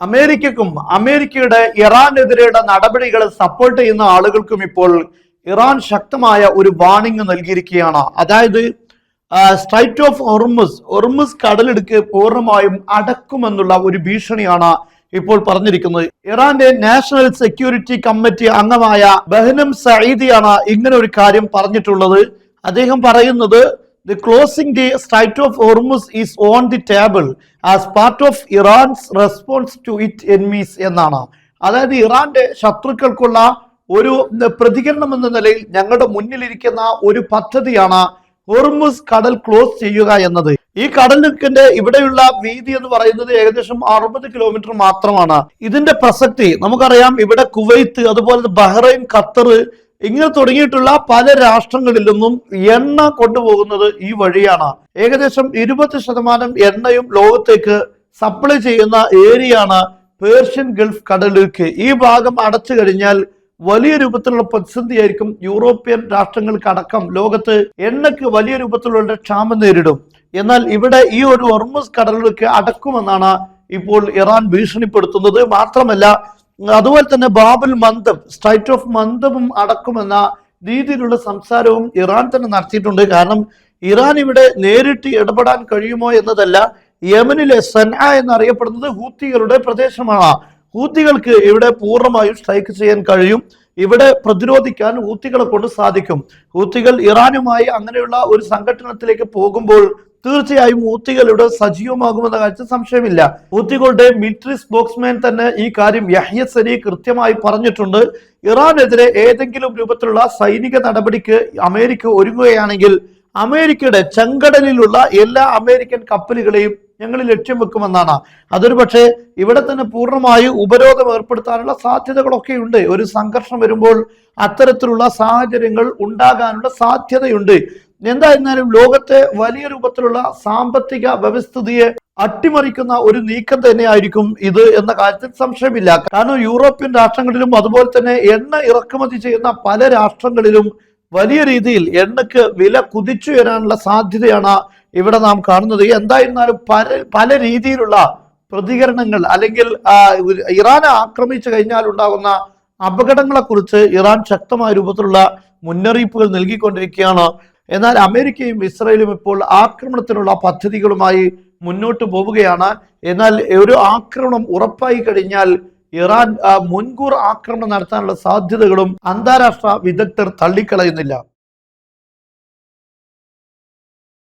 അമേരിക്കക്കും അമേരിക്കയുടെ ഇറാനെതിരെയുള്ള നടപടികളെ സപ്പോർട്ട് ചെയ്യുന്ന ആളുകൾക്കും ഇപ്പോൾ ഇറാൻ ശക്തമായ ഒരു വാണിംഗ് നൽകിയിരിക്കുകയാണ്. അതായത് സ്ട്രൈറ്റ് ഓഫ് ഒർമുസ് ഒർമുസ് കടലിടുക്ക് പൂർണമായും അടക്കുമെന്നുള്ള ഒരു ഭീഷണിയാണ് ഇപ്പോൾ പറഞ്ഞിരിക്കുന്നത്. ഇറാന്റെ നാഷണൽ സെക്യൂരിറ്റി കമ്മിറ്റി അംഗമായ ബഹനം സയ്യിദിയാണ് ഇങ്ങനെ ഒരു കാര്യം പറഞ്ഞിട്ടുള്ളത്. അദ്ദേഹം പറയുന്നത് the closing the strait of Hormuz is on the table as part of Iran's response to its enemies എന്നാണ്. അതായത് ഇറാന്റെ ശത്രുക്കൾക്കുള്ള ഒരു പ്രതികരണം എന്ന നിലയിൽ ഞങ്ങളുടെ മുന്നിലിരിക്കുന്ന ഒരു പദ്ധതിയാണ് ഹോർമുസ് കടൽ ക്ലോസ് ചെയ്യുക എന്നത്. ഈ കടലിന്റെ ഇവിടെയുള്ള വീതി എന്ന് പറയുന്നത് ഏകദേശം അറുപത് കിലോമീറ്റർ മാത്രമാണ്. ഇതിന്റെ പ്രസക്തി നമുക്കറിയാം ഇവിടെ കുവൈത്ത് അതുപോലെ ബഹ്റൈൻ ഖത്തർ ഇങ്ങനെ തുടങ്ങിയിട്ടുള്ള പല രാഷ്ട്രങ്ങളിൽ നിന്നും എണ്ണ കൊണ്ടുപോകുന്നത് ഈ വഴിയാണ്. ഏകദേശം ഇരുപത് ശതമാനം എണ്ണയും ലോകത്തേക്ക് സപ്ലൈ ചെയ്യുന്ന ഏരിയയാണ് പേർഷ്യൻ ഗൾഫ് കടലിലേക്ക്. ഈ ഭാഗം അടച്ചു കഴിഞ്ഞാൽ വലിയ രൂപത്തിലുള്ള പ്രതിസന്ധിയായിരിക്കും യൂറോപ്യൻ രാഷ്ട്രങ്ങൾക്ക് അടക്കം ലോകത്ത് എണ്ണയ്ക്ക് വലിയ രൂപത്തിലുള്ള ക്ഷാമം നേരിടും. എന്നാൽ ഇവിടെ ഈ ഒരു ഒർമസ് കടലിലേക്ക് അടക്കുമെന്നാണ് ഇപ്പോൾ ഇറാൻ ഭീഷണിപ്പെടുത്തുന്നത്. മാത്രമല്ല അതുപോലെ തന്നെ ബാബുൽ മന്ദം സ്ട്രൈറ്റ് ഓഫ് മന്ദവും അടക്കുമെന്ന രീതിയിലുള്ള സംസാരവും ഇറാൻ തന്നെ നടത്തിയിട്ടുണ്ട്. കാരണം ഇറാൻ ഇവിടെ നേരിട്ട് ഇടപെടാൻ കഴിയുമോ എന്നതല്ല യമനിലെ സൻഹ എന്നറിയപ്പെടുന്നത് ഹൂത്തികളുടെ പ്രദേശമാണ്. ഹൂത്തികൾക്ക് ഇവിടെ പൂർണമായും സ്ട്രൈക്ക് ചെയ്യാൻ കഴിയും. ഇവിടെ പ്രതിരോധിക്കാൻ ഹൂത്തികളെ കൊണ്ട് സാധിക്കും. ഹൂത്തികൾ ഇറാനുമായി അങ്ങനെയുള്ള ഒരു സംഘടനത്തിലേക്ക് പോകുമ്പോൾ തീർച്ചയായും ഊത്തികൾ ഇവിടെ സജീവമാകുമെന്ന കാര്യത്തിൽ സംശയമില്ല. ഊത്തികളുടെ മിലിറ്ററി സ്പോക്സ്മാൻ തന്നെ ഈ കാര്യം യഹ്യ സരി കൃത്യമായി പറഞ്ഞിട്ടുണ്ട്. ഇറാനെതിരെ ഏതെങ്കിലും രൂപത്തിലുള്ള സൈനിക നടപടിക്ക് അമേരിക്ക ഒരുങ്ങുകയാണെങ്കിൽ അമേരിക്കയുടെ ചെങ്കടലിലുള്ള എല്ലാ അമേരിക്കൻ കപ്പലുകളെയും ഞങ്ങൾ ലക്ഷ്യം വെക്കുമെന്നാണ്. അതൊരു പക്ഷേ ഇവിടെ തന്നെ പൂർണമായി ഉപരോധം ഏർപ്പെടുത്താനുള്ള സാധ്യതകളൊക്കെ ഉണ്ട് ഒരു സംഘർഷം വരുമ്പോൾ അത്തരത്തിലുള്ള സാഹചര്യങ്ങൾ ഉണ്ടാകാനുള്ള സാധ്യതയുണ്ട്. എന്തായിരുന്നാലും ലോകത്തെ വലിയ രൂപത്തിലുള്ള സാമ്പത്തിക വ്യവസ്ഥിതിയെ അട്ടിമറിക്കുന്ന ഒരു നീക്കം തന്നെയായിരിക്കും ഇത് എന്ന കാര്യത്തിൽ സംശയമില്ല. കാരണം യൂറോപ്യൻ രാഷ്ട്രങ്ങളിലും അതുപോലെ തന്നെ എണ്ണ ഇറക്കുമതി ചെയ്യുന്ന പല രാഷ്ട്രങ്ങളിലും വലിയ രീതിയിൽ എണ്ണയ്ക്ക് വില കുതിച്ചുയരാനുള്ള സാധ്യതയാണ് ഇവിടെ നാം കാണുന്നത്. എന്തായിരുന്നാലും പല പല രീതിയിലുള്ള പ്രതികരണങ്ങൾ അല്ലെങ്കിൽ ഇറാനെ ആക്രമിച്ചു കഴിഞ്ഞാൽ ഉണ്ടാകുന്ന അപകടങ്ങളെക്കുറിച്ച് ഇറാൻ ശക്തമായ രൂപത്തിലുള്ള മുന്നറിയിപ്പുകൾ നൽകിക്കൊണ്ടിരിക്കുകയാണ്. എന്നാൽ അമേരിക്കയും ഇസ്രയേലും ഇപ്പോൾ ആക്രമണത്തിനുള്ള പദ്ധതികളുമായി മുന്നോട്ട് പോവുകയാണ്. എന്നാൽ ഒരു ആക്രമണം ഉറപ്പായി കഴിഞ്ഞാൽ ഇറാൻ മുൻകൂർ ആക്രമണം നടത്താനുള്ള സാധ്യതകളും അന്താരാഷ്ട്ര വിദഗ്ധർ തള്ളിക്കളയുന്നില്ല.